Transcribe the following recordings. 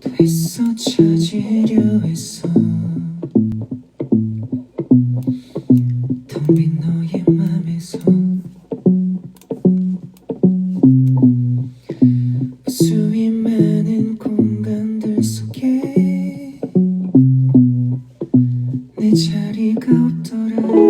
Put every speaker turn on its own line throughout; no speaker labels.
되어 찾으려 했어. 텅빈 너의 맘에서 수위 많은 공간들 속에 내 자리가 없더라.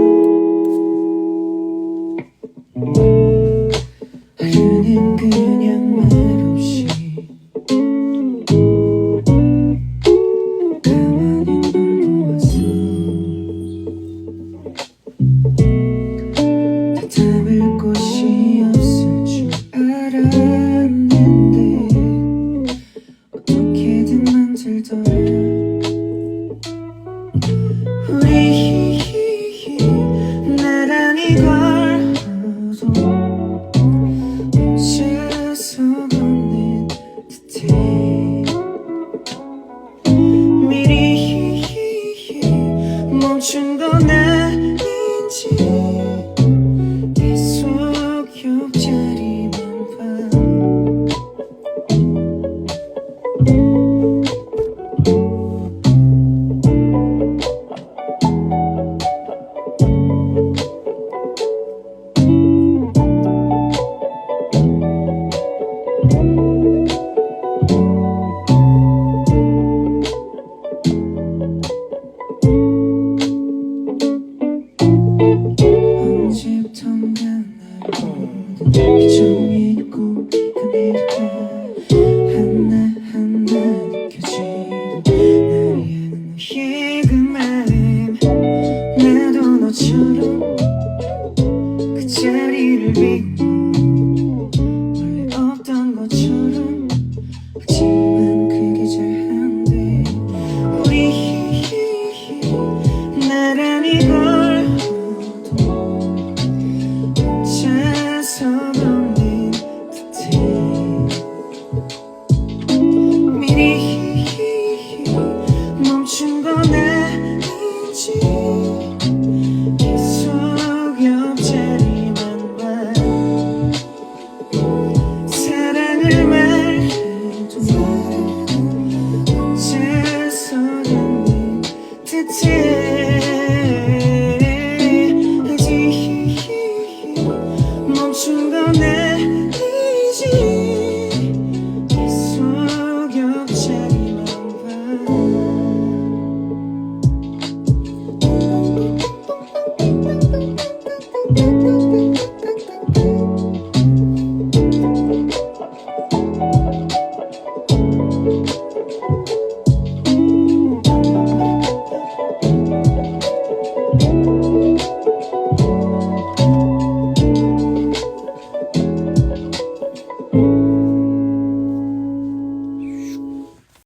you to me. 히히히히 멈춘 건 아닌지 계속 옆자리만 봐. 사랑을 만